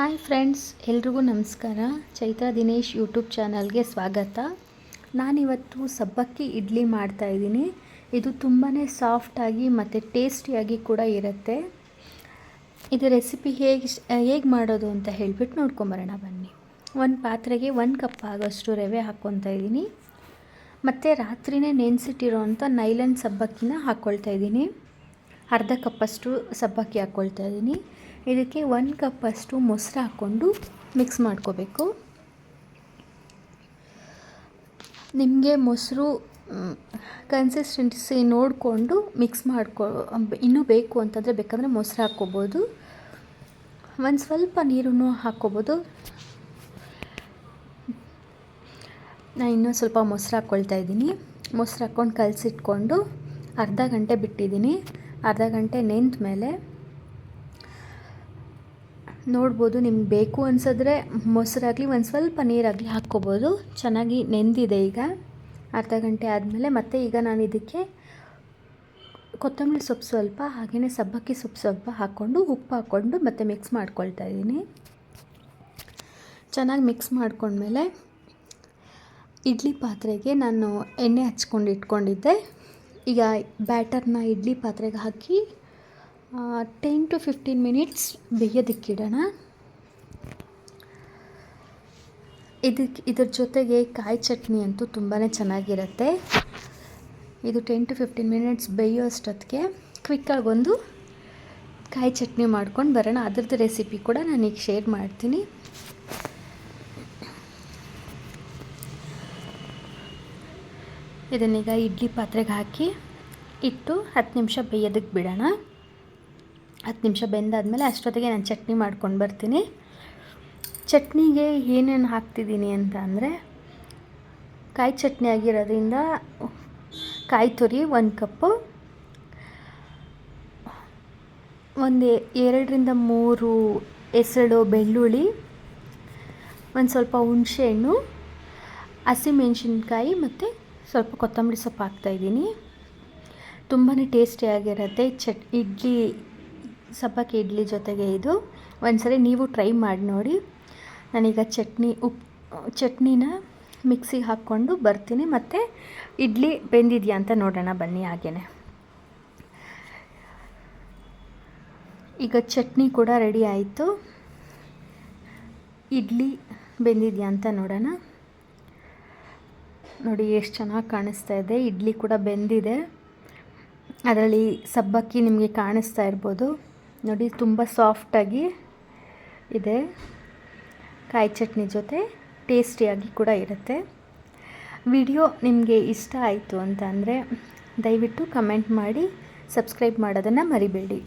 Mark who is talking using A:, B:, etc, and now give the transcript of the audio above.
A: Hi friends, ಎಲ್ರಿಗೂ ನಮಸ್ಕಾರ. Chaitra Dinesh YouTube ಚಾನಲ್ಗೆ ಸ್ವಾಗತ. ನಾನಿವತ್ತು ಸಬ್ಬಕ್ಕಿ ಇಡ್ಲಿ ಮಾಡ್ತಾಯಿದ್ದೀನಿ ಇದು ತುಂಬಾ ಸಾಫ್ಟಾಗಿ ಮತ್ತು ಟೇಸ್ಟಿಯಾಗಿ ಕೂಡ ಇರುತ್ತೆ. ಇದು ರೆಸಿಪಿ ಹೇಗೆ ಹೇಗೆ ಮಾಡೋದು ಅಂತ ಹೇಳಿಬಿಟ್ಟು ನೋಡ್ಕೊಂಬರೋಣ ಬನ್ನಿ. ಒಂದು ಪಾತ್ರೆಗೆ ಒಂದು ಕಪ್ ಆಗೋಷ್ಟು ರವೆ ಹಾಕ್ಕೊತಾ ಇದ್ದೀನಿ. ಮತ್ತು ರಾತ್ರಿನೇ ನೆನೆಸಿಟ್ಟಿರೋ ಅಂಥ ನೈಲನ್ ಸಬ್ಬಕ್ಕಿನ ಹಾಕ್ಕೊಳ್ತಾ ಇದ್ದೀನಿ. ಅರ್ಧ ಕಪ್ಪಷ್ಟು ಸಬ್ಬಕ್ಕಿ ಹಾಕ್ಕೊಳ್ತಾ ಇದ್ದೀನಿ. ಇದಕ್ಕೆ ಒಂದು ಕಪ್ಪಷ್ಟು ಮೊಸರು ಹಾಕ್ಕೊಂಡು ಮಿಕ್ಸ್ ಮಾಡ್ಕೋಬೇಕು. ನಿಮಗೆ ಮೊಸರು ಕನ್ಸಿಸ್ಟೆನ್ಸಿ ನೋಡಿಕೊಂಡು ಮಿಕ್ಸ್ ಮಾಡ್ಕೊ, ಇನ್ನೂ ಬೇಕು ಅಂತಂದರೆ ಬೇಕಂದರೆ ಮೊಸರು ಹಾಕ್ಕೋಬೋದು. ಒಂದು ಸ್ವಲ್ಪ ನೀರನ್ನು ಹಾಕ್ಕೋಬೋದು. ನಾನು ಇನ್ನೂ ಸ್ವಲ್ಪ ಮೊಸರು ಹಾಕ್ಕೊಳ್ತಾ ಇದ್ದೀನಿ. ಮೊಸರು ಹಾಕ್ಕೊಂಡು ಕಲಸಿಟ್ಕೊಂಡು ಅರ್ಧ ಗಂಟೆ ಬಿಟ್ಟಿದ್ದೀನಿ. ಅರ್ಧ ಗಂಟೆ ನೆಂದ ಮೇಲೆ ನೋಡ್ಬೋದು, ನಿಮ್ಗೆ ಬೇಕು ಅನ್ಸಿದ್ರೆ ಮೊಸರಾಗಲಿ ಒಂದು ಸ್ವಲ್ಪ ನೀರಾಗಲಿ ಹಾಕ್ಕೋಬೋದು. ಚೆನ್ನಾಗಿ ನೆಂದಿದೆ ಈಗ. ಅರ್ಧ ಗಂಟೆ ಆದಮೇಲೆ ಮತ್ತೆ ಈಗ ನಾನು ಇದಕ್ಕೆ ಕೊತ್ತಂಬರಿ ಸೊಪ್ಪು ಸ್ವಲ್ಪ ಹಾಗೆಯೇ ಸಬ್ಬಕ್ಕಿ ಸೊಪ್ಪು ಸ್ವಲ್ಪ ಹಾಕ್ಕೊಂಡು ಉಪ್ಪು ಹಾಕ್ಕೊಂಡು ಮತ್ತೆ ಮಿಕ್ಸ್ ಮಾಡ್ಕೊಳ್ತಾ ಇದ್ದೀನಿ. ಚೆನ್ನಾಗಿ ಮಿಕ್ಸ್ ಮಾಡ್ಕೊಂಡ್ಮೇಲೆ ಇಡ್ಲಿ ಪಾತ್ರೆಗೆ ನಾನು ಎಣ್ಣೆ ಹಚ್ಕೊಂಡು ಇಟ್ಕೊಂಡಿದ್ದೆ. ಈಗ ಬ್ಯಾಟರ್ನ ಇಡ್ಲಿ ಪಾತ್ರೆಗೆ ಹಾಕಿ ಟೆನ್ ಟು ಫಿಫ್ಟೀನ್ ಮಿನಿಟ್ಸ್ ಬೇಯೋದಕ್ಕಿಡೋಣ. ಇದಕ್ಕೆ ಇದ್ರ ಜೊತೆಗೆ ಕಾಯಿ ಚಟ್ನಿ ಅಂತೂ ತುಂಬಾ ಚೆನ್ನಾಗಿರುತ್ತೆ. ಇದು ಟೆನ್ ಟು ಫಿಫ್ಟೀನ್ ಮಿನಿಟ್ಸ್ ಬೇಯೋ ಅಷ್ಟೊತ್ತಿಗೆ ಕ್ವಿಕ್ಕಾಗಿ ಒಂದು ಕಾಯಿ ಚಟ್ನಿ ಮಾಡ್ಕೊಂಡು ಬರೋಣ. ಅದ್ರದ್ದು ರೆಸಿಪಿ ಕೂಡ ನಾನು ಈಗ ಶೇರ್ ಮಾಡ್ತೀನಿ. ಇದನ್ನೀಗ ಇಡ್ಲಿ ಪಾತ್ರೆಗೆ ಹಾಕಿ ಇಟ್ಟು ಹತ್ತು ನಿಮಿಷ ಬೇಯೋದಕ್ಕೆ ಬಿಡೋಣ. ಹತ್ತು ನಿಮಿಷ ಬೆಂದಾದಮೇಲೆ ಅಷ್ಟೊತ್ತಿಗೆ ನಾನು ಚಟ್ನಿ ಮಾಡ್ಕೊಂಡು ಬರ್ತೀನಿ. ಚಟ್ನಿಗೆ ಏನೇನು ಹಾಕ್ತಿದ್ದೀನಿ ಅಂತ ಅಂದರೆ ಕಾಯಿ ಚಟ್ನಿ ಆಗಿರೋದ್ರಿಂದ ಕಾಯಿ ತುರಿ ಒಂದು ಕಪ್ಪು, ಒಂದು ಎರಡರಿಂದ ಮೂರು ಹೆಸಳು ಬೆಳ್ಳುಳ್ಳಿ, ಒಂದು ಸ್ವಲ್ಪ ಹುಣಸೆಹಣ್ಣು ಹಸಿಮೆಣ್ಸಿನ್ಕಾಯಿ ಮತ್ತು ಸ್ವಲ್ಪ ಕೊತ್ತಂಬರಿ ಸೊಪ್ಪು ಹಾಕ್ತಾಯಿದ್ದೀನಿ ತುಂಬಾ ಟೇಸ್ಟಿಯಾಗಿರುತ್ತೆ ಚಟ್ ಇಡ್ಲಿ ಸಬ್ಬಕ್ಕಿ ಇಡ್ಲಿ ಜೊತೆಗೆ ಇದು. ಒಂದ್ಸರಿ ನೀವು ಟ್ರೈ ಮಾಡಿ ನೋಡಿ. ನಾನೀಗ ಚಟ್ನಿ ಉಪ್, ಚಟ್ನಿನ ಮಿಕ್ಸಿಗೆ ಹಾಕ್ಕೊಂಡು ಬರ್ತೀನಿ. ಮತ್ತು ಇಡ್ಲಿ ಬೆಂದಿದೆಯಾ ಅಂತ ನೋಡೋಣ ಬನ್ನಿ ಹಾಗೇ ಈಗ ಚಟ್ನಿ ಕೂಡ ರೆಡಿ ಆಯಿತು. ಇಡ್ಲಿ ಬೆಂದಿದೆಯಾ ಅಂತ ನೋಡೋಣ. ನೋಡಿ ಎಷ್ಟು ಚೆನ್ನಾಗಿ ಕಾಣಿಸ್ತಾ ಇದೆ. ಇಡ್ಲಿ ಕೂಡ ಬೆಂದಿದೆ. ಅದರಲ್ಲಿ ಸಬ್ಬಕ್ಕಿ ನಿಮಗೆ ಕಾಣಿಸ್ತಾ ಇರ್ಬೋದು. ನೋಡಿ, ತುಂಬ ಸಾಫ್ಟಾಗಿ ಇದೆ. ಕಾಯಿ ಚಟ್ನಿ ಜೊತೆ ಟೇಸ್ಟಿಯಾಗಿ ಕೂಡ ಇರುತ್ತೆ. ವಿಡಿಯೋ ನಿಮಗೆ ಇಷ್ಟ ಆಯಿತು ಅಂತ ಅಂದರೆ ದಯವಿಟ್ಟು ಕಮೆಂಟ್ ಮಾಡಿ ಸಬ್ಸ್ಕ್ರೈಬ್ ಮಾಡೋದನ್ನು ಮರಿಬೇಡಿ.